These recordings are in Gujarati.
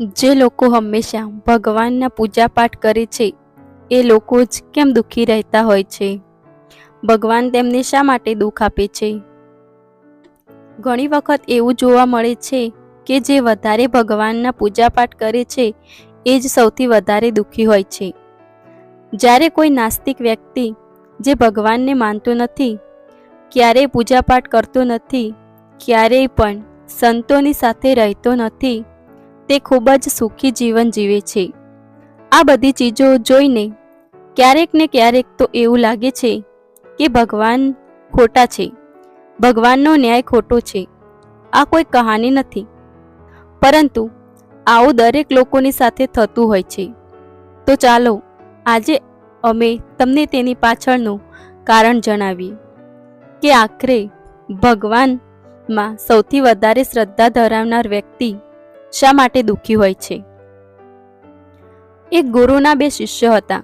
જે લોકો હંમેશા ભગવાનના પૂજાપાઠ કરે છે, એ લોકો જ કેમ દુઃખી રહેતા હોય છે? ભગવાન તેમને શા માટે દુઃખ આપે છે? ઘણી વખત એવું જોવા મળે છે કે જે વધારે ભગવાનના પૂજાપાઠ કરે છે, એ જ સૌથી વધારે દુઃખી હોય છે. જ્યારે કોઈ નાસ્તિક વ્યક્તિ જે ભગવાનને માનતો નથી, ક્યારેય પૂજાપાઠ કરતો નથી, ક્યારેય પણ સંતોની સાથે રહેતો નથી તે ખૂબ જ સુખી જીવન જીવે છે. આ બધી ચીજો જોઈને ક્યારેક ને ક્યારેક તો એવું લાગે છે કે ભગવાન ખોટા છે. ભગવાનનો ન્યાય ખોટો છે. આ કોઈ કહાની નથી. પરંતુ આવું દરેક લોકોની સાથે થતું હોય છે. તો ચાલો, આજે અમે તમને તેની પાછળનું કારણ જણાવીએ કે આખરે ભગવાનમાં સૌથી વધારે શ્રદ્ધા ધરાવનાર વ્યક્તિ શા માટે દુઃખી હોય છે? એક ગુરુના બે શિષ્ય હતા.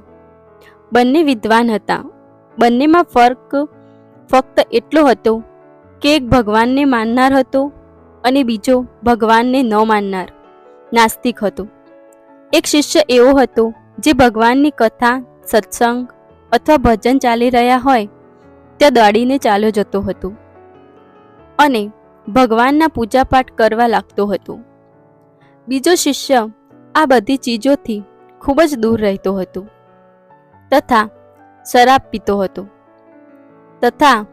બંને વિદ્વાન હતા. બંનેમાં ફર્ક ફક્ત એટલો હતો કે એક ભગવાનને માનનાર હતો અને બીજો ભગવાનને ન માનનાર, નાસ્તિક હતો. એક શિષ્ય એવો હતો જે ભગવાનની કથા, સત્સંગ અથવા ભજન ચાલી રહ્યા હોય ત્યાં દોડીને ચાલ્યો જતો હતો અને ભગવાનના પૂજાપાઠ કરવા લાગતો હતો. બીજો શિષ્ય આ બધી ચીજોથી ખૂબ જ દૂર રહેતો હતો તથા શરાબ પીતો હતો તથા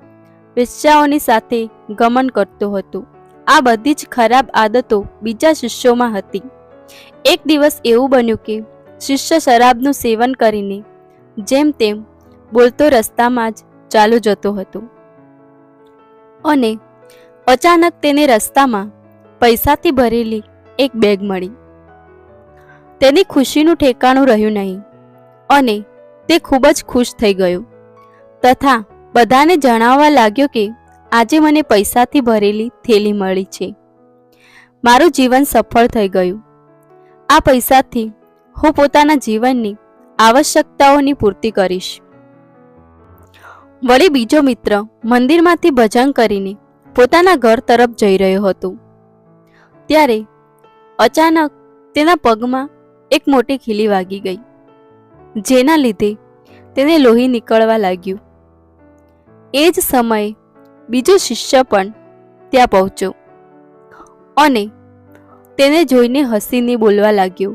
વેશ્યાઓની સાથે ગમન કરતો હતો. આ બધી જ ખરાબ આદતો બીજા શિષ્યોમાં હતી. એક દિવસ એવું બન્યું કે શિષ્ય શરાબનું સેવન કરીને જેમ તેમ બોલતો રસ્તામાં જ ચાલુ જતો હતો અને અચાનક તેને રસ્તામાં પૈસાથી ભરેલી એક બેગ મળી. તેની ખુશીનું ઠેકાણું રહ્યું નહીં અને તે ખૂબ જ ખુશ થઈ ગયો. તથા બધાને જણાવવા લાગ્યો કે આજે મને પૈસાથી ભરેલી થેલી મળી છે. મારું જીવન સફળ થઈ ગયું. આ પૈસાથી હું પોતાના જીવનની આવશ્યકતાઓની પૂર્તિ કરીશ. વળી બીજો મિત્ર મંદિરમાંથી ભજન કરીને પોતાના ઘર તરફ જઈ રહ્યો હતો. ત્યારે અચાનક તેના પગમાં એક મોટી ખીલી વાગી ગઈ, જેના લીધે તેને લોહી નીકળવા લાગ્યું. એ જ સમયે બીજો શિષ્ય પણ ત્યાં પહોંચ્યો અને તેને જોઈને હસીને બોલવા લાગ્યો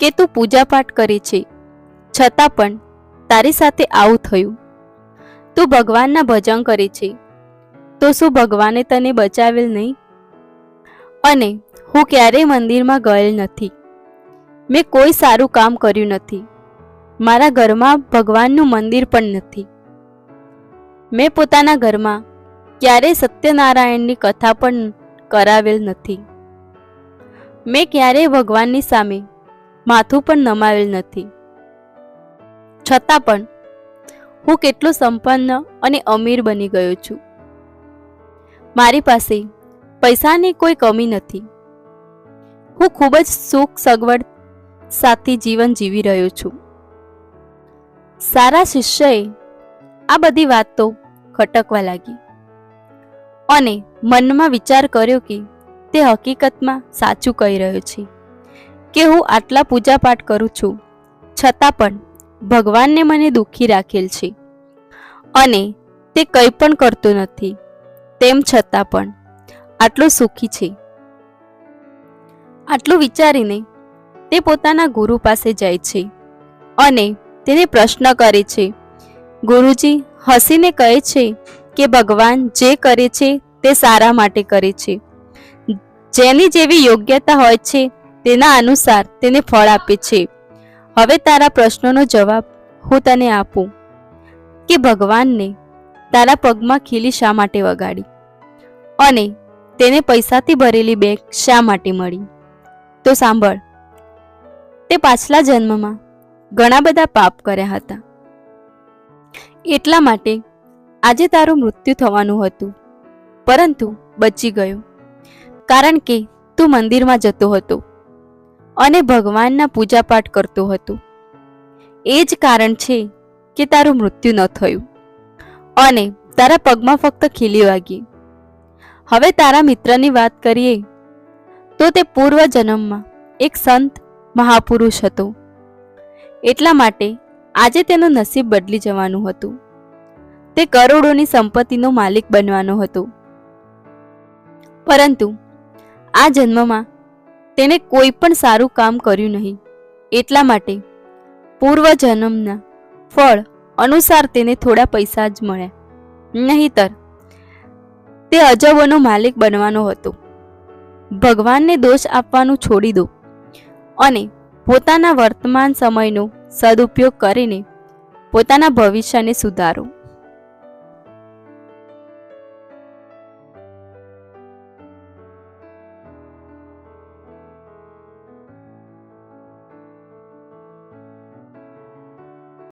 કે તું પૂજાપાઠ કરે છે, છતાં પણ તારી સાથે આવું થયું. તું ભગવાનના ભજન કરે છે, તો શું ભગવાને તને બચાવેલ નહીં? અને હું ક્યારેય મંદિરમાં ગયેલ નથી. મેં કોઈ સારું કામ કર્યું નથી. મારા ઘરમાં ભગવાનનું મંદિર પણ નથી. મેં પોતાના ઘરમાં ક્યારેય સત્યનારાયણની કથા પણ કરાવેલ નથી. મેં ક્યારેય ભગવાનની સામે માથું પણ નમાવેલ નથી. છતાં પણ હું કેટલો સંપન્ન અને અમીર બની ગયો છું. મારી પાસે પૈસાની કોઈ કમી નથી. હું ખૂબ જ સુખ સગવડ સાથે જીવન જીવી રહ્યો છું. સારા શિષ્યએ આ બધી વાતો ખટકવા લાગી. અને મનમાં વિચાર કર્યો કે તે હકીકતમાં સાચું કહી રહ્યો છે કે હું આટલા પૂજાપાઠ કરું છું, છતાં પણ ભગવાનને મને દુઃખી રાખેલ છે. અને તે કંઈ પણ કરતો નથી, તેમ છતાં પણ આટલો સુખી છે. આટલું વિચારીને તે પોતાના ગુરુ પાસે જાય છે અને તેને પ્રશ્ન કરે છે, ગુરુજી, હસીને કહે છે કે ભગવાન જે કરે છે તે સારા માટે કરે છે. જેની જેવી યોગ્યતા હોય છે તેના અનુસાર તેને ફળ આપે છે. હવે તારા પ્રશ્નોનો જવાબ હું તને આપું કે ભગવાનને તારા પગમાં ખીલી શા માટે વગાડી? અને તેને પૈસાથી ભરેલી બેગ શા માટે મળી? તો સાંભળ. તે પાછલા જન્મમાં ઘણા બધા પાપ કર્યા હતા. એટલા માટે આજે તારું મૃત્યુ થવાનું હતું. પરંતુ બચી ગયો. કારણ કે તું મંદિરમાં જતો હતો અને ભગવાનના પૂજાપાઠ કરતો હતો. એ જ કારણ છે કે તારું મૃત્યુ ન થયું અને તારા પગમાં ફક્ત ખીલી વાગી. હવે તારા મિત્રની વાત કરીએ તો તે પૂર્વ જન્મમાં એક સંત મહાપુરુષ હતો. એટલા માટે આજે તેનું નસીબ બદલી જવાનું હતું. તે કરોડોની સંપત્તિનો માલિક બનવાનો હતો. પરંતુ આ જન્મમાં તેણે કોઈ પણ સારું કામ કર્યું નહીં. એટલા માટે પૂર્વ જન્મના ફળ અનુસાર તેને થોડા પૈસા જ મળ્યા. નહીતર તે અજબોનો માલિક બનવાનો હતો. ભગવાનને દોષ આપવાનું છોડી દો અને પોતાના વર્તમાન સમયનો સદુપયોગ કરીને પોતાના ભવિષ્યને સુધારો.